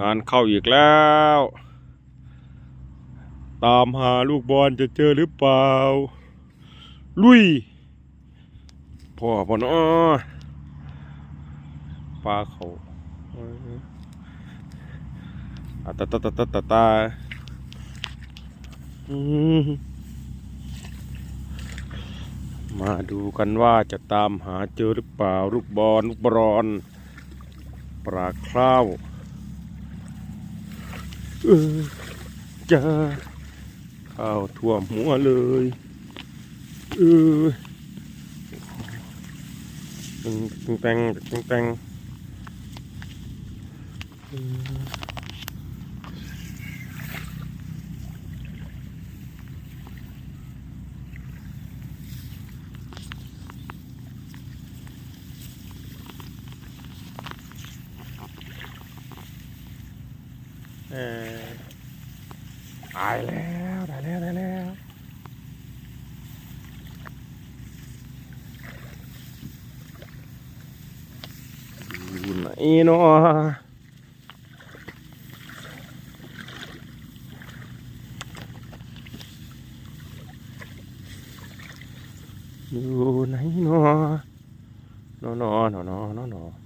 งานเข้าอีกแล้ว ตามหาลูกบอลจะเจอหรือเปล่า ลุย พ่อพ่อนาะปลาเขาอออะตาตาตาตาตาตามมาดูกันว่าจะตามหาเจอหรือเปล่า ลูกบอลลูกบอลปลาคร้าว เออจ้าข้าวท่วมหัวเลยเออตึงตึงแตงตึงแตงเออเออ ตายแล้วได้แล้วได้แล้วอยู่ไหนเนาะอยู่ไหนเนาะเนาะเนาะเนาะเนาะ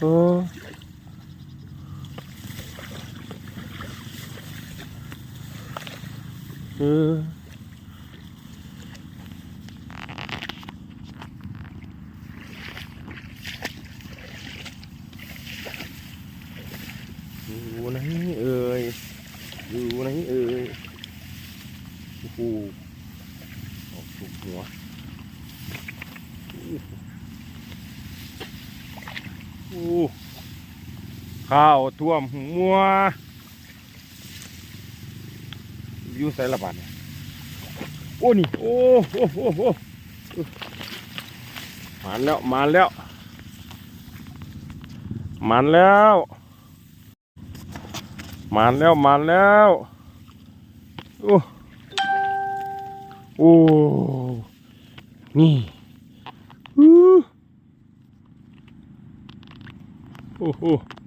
โอ้เอออยู่ไหนเอ่ยอยู่ไหนเอ่ยโอ้โหออกถูกหัวโอ้ ข้าวท่วมหัวอยู่ใส่ละบาดเนี่ยโอ้นี่ โอ้โอ้โอ้โอ้มาแล้ว มาแล้ว มาแล้ว มาแล้ว มาแล้วโอ้โอ้นี่ อู้โอ้โห